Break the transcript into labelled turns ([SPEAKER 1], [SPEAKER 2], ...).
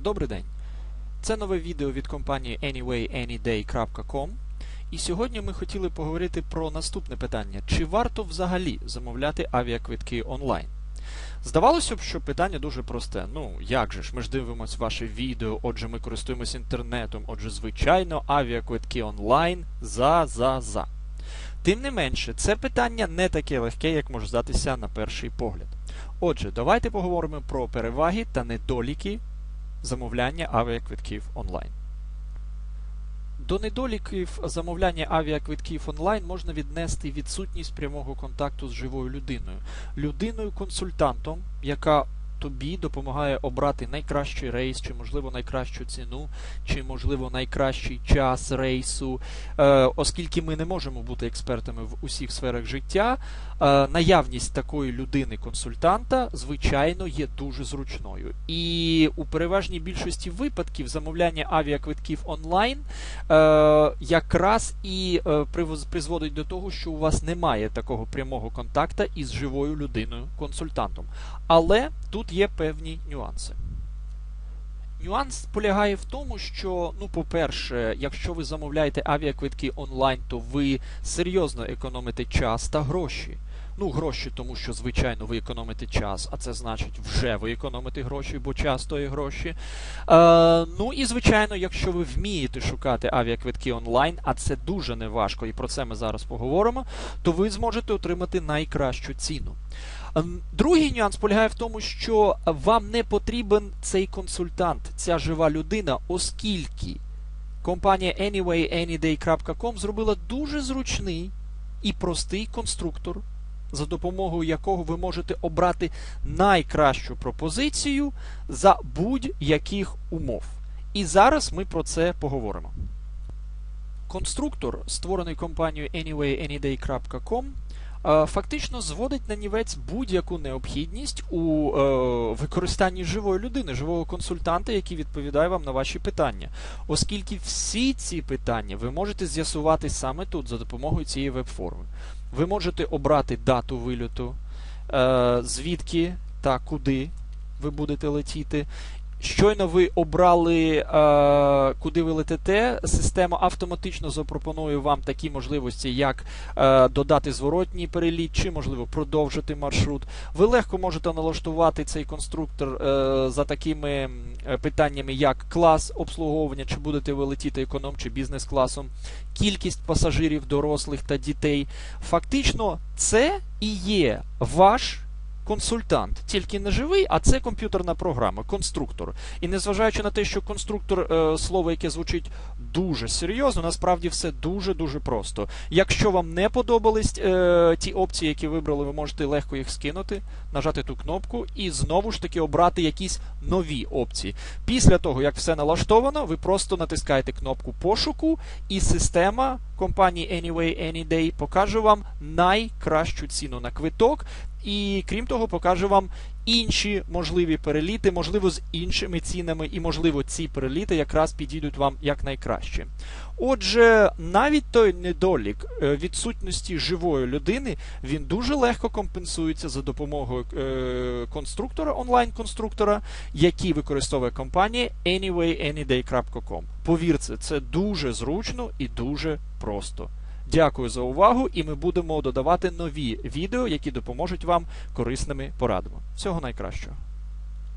[SPEAKER 1] Добрий день! Це нове відео від компанії anywayanyday.com і сьогодні ми хотіли поговорити про наступне питання: чи варто взагалі замовляти авіаквитки онлайн? Здавалося б, що питання дуже просте. Ну, як же ж, ми ж дивимося ваше відео, отже, ми користуємося інтернетом, отже, звичайно, авіаквитки онлайн за за за. Тим не менше, це питання не таке легке, як може здатися на перший погляд. Отже, давайте поговоримо про переваги та недоліки замовляння авіаквитків онлайн. До недоліків замовляння авіаквитків онлайн можна віднести відсутність прямого контакту з живою людиною, людиною-консультантом, яка тобі допомагає обрати найкращий рейс, чи, можливо, найкращу ціну, чи, можливо, найкращий час рейсу. Е, оскільки ми не можемо бути експертами в усіх сферах життя, е, наявність такої людини-консультанта, звичайно, є дуже зручною. І у переважній більшості випадків замовляння авіаквитків онлайн е, якраз і призводить до того, що у вас немає такого прямого контакту із живою людиною-консультантом. Але тут є певні нюанси. Нюанс полягає в тому, що, ну, по-перше, якщо ви замовляєте авіаквитки онлайн, то ви серйозно економите час та гроші. Ну, гроші, тому що, звичайно, ви економите час, а це значить, вже ви економите гроші, бо час то є гроші. Е, ну і, звичайно, якщо ви вмієте шукати авіаквитки онлайн, а це дуже неважко, і про це ми зараз поговоримо, то ви зможете отримати найкращу ціну. Ем, другий нюанс полягає в тому, що вам не потрібен цей консультант, ця жива людина, оскільки компанія anywayanyday.com зробила дуже зручний і простий конструктор, за допомогою якого ви можете обрати найкращу пропозицію за будь-яких умов. І зараз ми про це поговоримо. Конструктор, створений компанією anywayanyday.com, фактично зводить на нівець будь-яку необхідність у е, використанні живої людини, живого консультанта, який відповідає вам на ваші питання. Оскільки всі ці питання ви можете з'ясувати саме тут за допомогою цієї веб-форми. Ви можете обрати дату вильоту, е, звідки та куди ви будете летіти. Щойно ви обрали, е, куди ви летите, система автоматично запропонує вам такі можливості, як е, додати зворотній переліт, чи, можливо, продовжити маршрут. Ви легко можете налаштувати цей конструктор е, за такими питаннями, як клас обслуговування, чи будете ви летіти економ чи бізнес-класом, кількість пасажирів, дорослих та дітей. Фактично, це і є ваш консультант, тільки не живий, а це комп'ютерна програма, конструктор. І незважаючи на те, що конструктор е, слово, яке звучить дуже серйозно, насправді все дуже-дуже просто. Якщо вам не подобались е, ті опції, які вибрали, ви можете легко їх скинути, нажати ту кнопку і знову ж таки обрати якісь нові опції. Після того, як все налаштовано, ви просто натискаєте кнопку пошуку, і система компанії Anyway Anyday покажу вам найкращу ціну на квиток. І крім того, покажу вам інші можливі переліти, можливо, з іншими цінами, і, можливо, ці переліти якраз підійдуть вам якнайкраще. Отже, навіть той недолік е, відсутності живої людини він дуже легко компенсується за допомогою е, конструктора, онлайн-конструктора, який використовує компанія anywayanyday.com. Повірте, це дуже зручно і дуже просто. Дякую за увагу, і ми будемо додавати нові відео, які допоможуть вам корисними порадами. Всього найкращого.